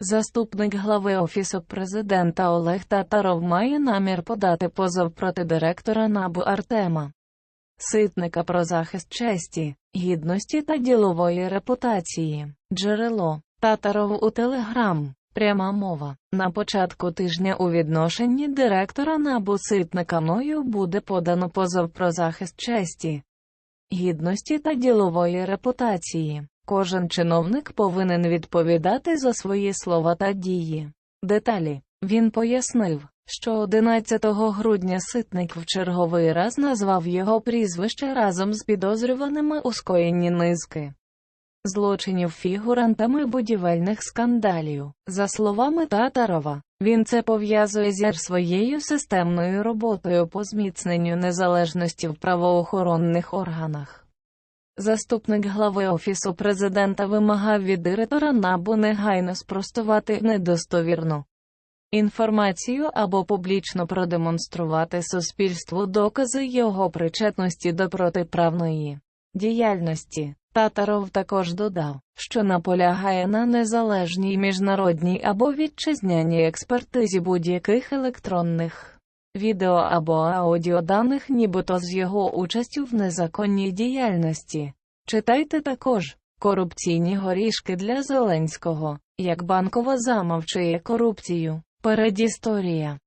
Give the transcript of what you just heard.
Заступник глави Офісу президента Олег Татаров має намір подати позов проти директора НАБУ Артема Ситника про захист честі, гідності та ділової репутації. Джерело Татаров у Телеграм. Пряма мова. На початку тижня у відношенні директора НАБУ Ситника мною буде подано позов про захист честі, гідності та ділової репутації. Кожен чиновник повинен відповідати за свої слова та дії. Деталі. Він пояснив, що 11 грудня Ситник в черговий раз назвав його прізвище разом з підозрюваними у скоєнні низки злочинів фігурантами будівельних скандалів. За словами Татарова, він це пов'язує зі своєю системною роботою по зміцненню незалежності в правоохоронних органах. Заступник глави Офісу президента вимагав від директора НАБУ негайно спростувати недостовірну інформацію або публічно продемонструвати суспільству докази його причетності до протиправної діяльності. Татаров також додав, що наполягає на незалежній міжнародній або вітчизняній експертизі будь-яких електронних відео або аудіоданих, нібито з його участю в незаконній діяльності. Читайте також корупційні горішки для Зеленського, як банкова замовчує корупцію. Передісторія